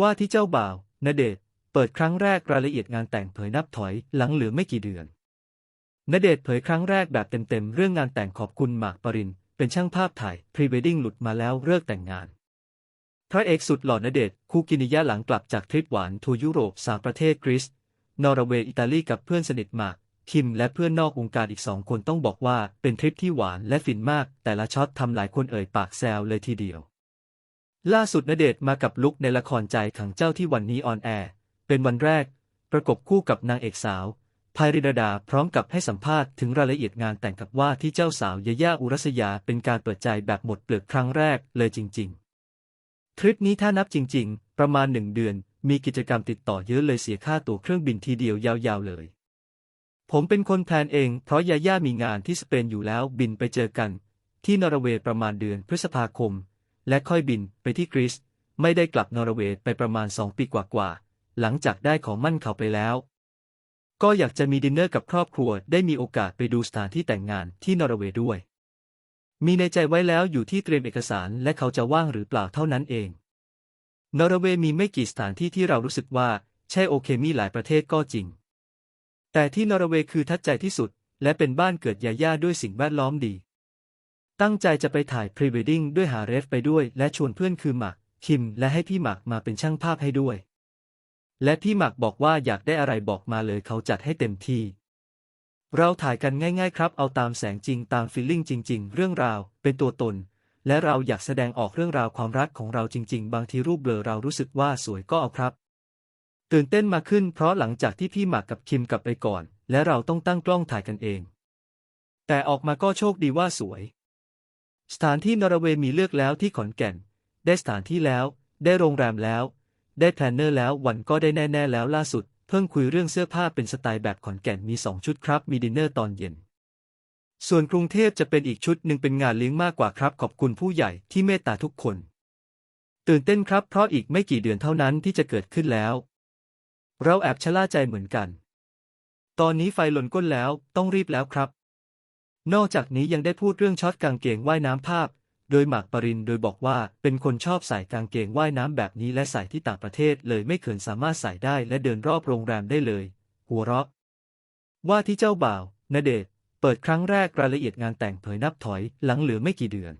ว่าที่เจ้าบ่าวณเดชเปิดครั้งแรกรายละเอียดงานแต่งเผยนับถอยหลังเหลือไม่กี่เดือนณเดชเผยครั้งแรกแบบเต็มๆ เรื่องงานแต่งขอบคุณหมากปริน เป็นช่างภาพถ่ายพรีเวดดิ้งหลุดมาแล้วเลิกแต่งงาน พระเอกสุดหล่อณเดชคูกินิยะหลังกลับจากทริปหวานทัวร์ยุโรปสามประเทศกรีซนอร์เวย์อิตาลีกับเพื่อนสนิทหมากคิมและเพื่อนนอกวงการอีกสองคนต้องบอกว่าเป็นทริปที่หวานและฟินมาก แต่ละช็อตทำหลายคนเอ่ยปากแซวเลยทีเดียว ล่าสุดณเดชมากับลุคในละครใจขังเจ้าที่วันนี้ออนแอร์ เป็นวันแรก ประกบคู่กับนางเอกสาวพายริดาดาพร้อมกับให้สัมภาษณ์ถึงรายละเอียดงานแต่งกับว่าที่เจ้าสาวยาย่าอุรัสยาเป็นการเปิดใจแบบหมดเปลือกครั้งแรกเลยจริง ๆ ทริปนี้ถ้านับจริง ๆ ประมาณหนึ่งเดือน มีกิจกรรมติดต่อเยอะเลยเสียค่าตั๋วเครื่องบินทีเดียวยาวๆเลย ผมเป็นคนแพลนเอง เพราะยาย่ามีงานที่สเปนอยู่แล้วบินไปเจอกัน ที่นอร์เวย์ประมาณเดือนพฤษภาคม และค่อยบินไปที่กรีซไม่ได้กลับนอร์เวย์ไปประมาณสองปีกว่าๆ หลังจากได้ของมั่นเขาไปแล้ว ก็อยากจะมีดินเนอร์กับครอบครัวได้มีโอกาสไปดูสถานที่แต่งงานที่นอร์เวย์ด้วย มีในใจไว้แล้วอยู่ที่เตรียมเอกสารและเขาจะว่างหรือเปล่าเท่านั้นเอง นอร์เวย์มีไม่กี่สถานที่ที่เรารู้สึกว่าใช่โอเคมีหลายประเทศก็จริง แต่ที่นอร์เวย์คือทัดใจที่สุด และเป็นบ้านเกิดยาย่าด้วยสิ่งแวดล้อมดี ตั้งใจจะไปถ่ายพรีเวดดิ้งด้วยหาเรฟไปด้วย และชวนเพื่อนคือหมากคิม และให้พี่หมากมาเป็นช่างภาพให้ด้วย และพี่หมากบอกว่าอยากได้อะไรบอกมาเลยเขาจัดให้เต็มที่ เราถ่ายกันง่าย ๆ ครับ เอาตามแสงจริงตามฟีลลิ่งจริง ๆ เรื่องราวเป็นตัวตน และเราอยากแสดงออกเรื่องราวความรักของเราจริง ๆ บางทีรูปเบลอเรารู้สึกว่าสวยก็เอาครับ ตื่นเต้นมาขึ้น เพราะหลังจากที่พี่หมากกับคิมกลับไปก่อน และเราต้องตั้งกล้องถ่ายกันเอง แต่ออกมาก็โชคดีว่าสวย สถานที่นอร์เวย์มีเลือกแล้วที่ขอนแก่น ได้สถานที่แล้ว ได้โรงแรมแล้ว ได้แพลนเนอร์แล้ววันก็ได้แน่ ๆ แล้วล่าสุด เพิ่งคุยเรื่องเสื้อผ้าเป็นสไตล์แบบขอนแก่นมีสองชุดครับ มีดินเนอร์ตอนเย็น ส่วนกรุงเทพจะเป็นอีกชุดหนึ่งเป็นงานเลี้ยงมากกว่าครับ ขอบคุณผู้ใหญ่ที่เมตตาทุกคน ตื่นเต้นครับ เพราะอีกไม่กี่เดือนเท่านั้นที่จะเกิดขึ้นแล้ว เราแอบชะล่าใจเหมือนกัน ตอนนี้ไฟหล่นก้นแล้วต้องรีบแล้วครับ นอกจากนี้ยังได้พูดเรื่องช็อตกางเกงว่ายน้ำภาพ โดยหมากปรินโดยบอกว่าเป็นคนชอบใส่กางเกงว่ายน้ำแบบนี้และใส่ที่ต่างประเทศเลยไม่เขินสามารถใส่ได้และเดินรอบโรงแรมได้เลย หัวเราะ ว่าที่เจ้าบ่าวณเดชเปิดครั้งแรกรายละเอียดงานแต่งเผยนับถอยหลังเหลือไม่กี่เดือน